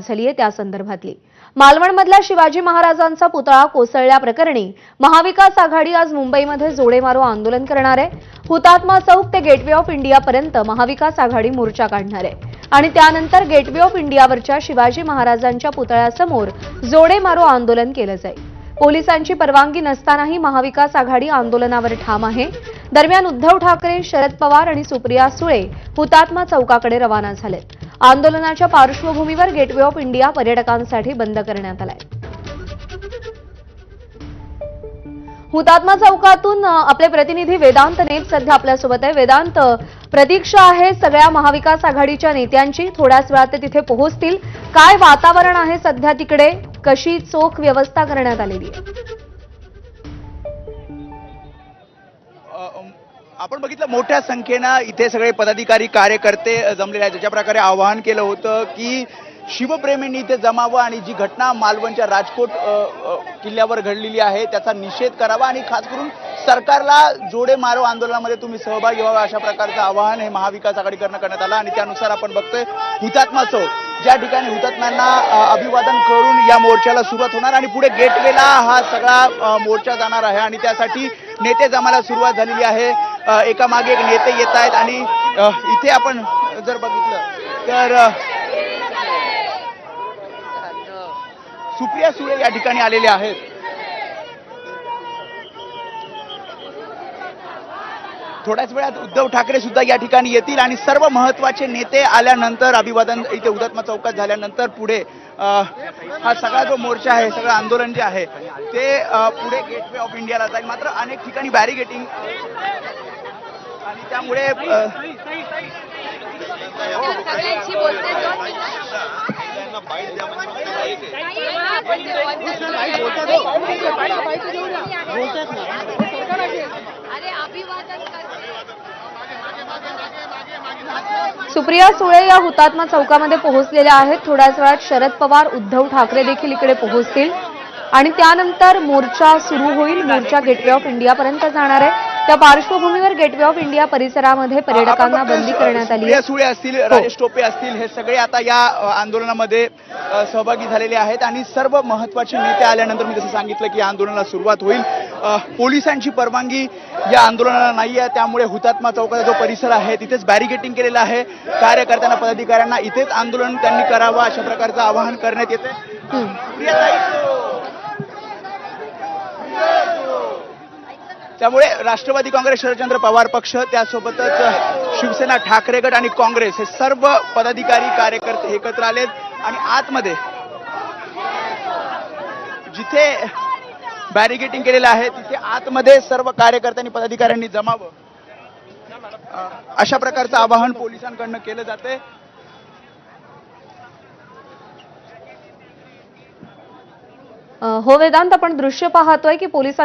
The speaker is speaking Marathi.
झालीय त्या संदर्भातली. मालवणमधल्या शिवाजी महाराजांचा पुतळा कोसळल्याप्रकरणी महाविकास आघाडी आज मुंबईमध्ये जोडेमारो आंदोलन करणार आहे. हुतात्मा चौक ते गेटवे ऑफ इंडियापर्यंत महाविकास आघाडी मोर्चा काढणार आहे. आणि त्यानंतर गेटवे ऑफ इंडियावरच्या शिवाजी महाराजांच्या पुतळ्यासमोर जोडेमारो आंदोलन केलं जाईल. पोलिसांची परवानगी नसतानाही महाविकास आघाडी आंदोलनावर ठाम आहे. दरम्यान उद्धव ठाकरे शरद पवार आणि सुप्रिया सुळे हुतात्मा चौकाकडे रवाना झालेत. आंदोलनाच्या पार्श्वभूमीवर गेटवे ऑफ इंडिया पर्यटकांसाठी बंद करण्यात आलाय. हुतात्मा चौकातून आपले प्रतिनिधी वेदांत नेप सध्या आपल्यासोबत आहे. वेदांत प्रतीक्षा आहे सगळ्या महाविकास आघाडीच्या नेत्यांची. थोड्याच वेळात ते तिथे पोहोचतील. काय वातावरण आहे सध्या तिकडे? कशी चोख व्यवस्था करण्यात आलेली आहे? आपण बघितलं मोठ्या संख्येनं इथे सगळे पदाधिकारी कार्यकर्ते जमलेले आहेत. ज्या प्रकारे आवाहन केलं होतं की शिवप्रेमींनी इथे जमावं आणि जी घटना मालवणच्या राजकोट किल्ल्यावर घडलेली आहे त्याचा निषेध करावा आणि खास करून सरकारला जोडे मारो आंदोलनामध्ये तुम्ही सहभागी व्हावा अशा प्रकारचं आवाहन हे महाविकास आघाडीकडनं करण्यात आलं आणि त्यानुसार आपण बघतोय हुतात्मा चौक. ज्या ठिकाणी हुतात्म्यांना अभिवादन करून या मोर्चाला सुरुवात होणार आणि पुढे गेटवेला हा सगळा मोर्चा जाणार आहे आणि त्यासाठी नेते जमायला सुरुवात झालेली आहे. एका मागे एक नेते येत आहेत आणि इथे आपण जर बघितलं तर सुप्रिया सुळे या ठिकाणी आलेले आहेत. थोड्याच वेळात उद्धव ठाकरे सुद्धा या ठिकाणी येतील आणि सर्व महत्त्वाचे नेते आल्यानंतर अभिवादन इथे हुतात्मा चौकात झाल्यानंतर पुढे हा सगळा जो मोर्चा आहे सगळं आंदोलन जे आहे ते पुढे गेटवे ऑफ इंडियाला जाईल. मात्र अनेक ठिकाणी बॅरिगेटिंग आणि त्यामुळे अ, सगळ्यांशी बोलते अरे अभिवादन करते. सुप्रिया सुळे या हुतात्मा चौकामध्ये पोहोचलेल्या आहेत. थोड्याच वेळात शरद पवार उद्धव ठाकरे देखील इकडे पोहोचतील. आणि त्यानंतर मोर्चा सुरू होईल. मोर्चा गेटवे ऑफ इंडियापर्यंत जाणार आहे. त्या पार्श्वभूमीवर गेटवे ऑफ इंडिया परिसरामध्ये पर्यटकांना बंदी करण्यात आली सुळे असतील राजेश टोपे असतील हे सगळे आता या आंदोलनामध्ये सहभागी झालेले आहेत आणि सर्व महत्त्वाचे नेते आल्यानंतर मी जसं सांगितलं की या आंदोलनाला सुरुवात होईल. पोलिसांची परवानगी या आंदोलनाला नाही आहे त्यामुळे हुतात्मा चौकाचा जो परिसर आहे तिथेच बॅरिगेटिंग केलेलं आहे. कार्यकर्त्यांना पदाधिकाऱ्यांना इथेच आंदोलन त्यांनी करावं अशा प्रकारचं आवाहन करण्यात येते हं. त्यामुळे राष्ट्रवादी काँग्रेस शरदचंद्र पवार पक्ष त्यासोबतच शिवसेना ठाकरे गट आणि काँग्रेस हे सर्व पदाधिकारी कार्यकर्ते एकत्र आलेत. आणि आतमध्ये जिथे बॅरिगेटिंग केलेलं आहे तिथे आतमध्ये सर्व कार्यकर्त्यांनी पदाधिकाऱ्यांनी जमावं. अशा प्रकारचं आवाहन पोलिसांकडनं केलं जाते हो वेदांत आपण दृश्य पाहतोय की पोलिसांनी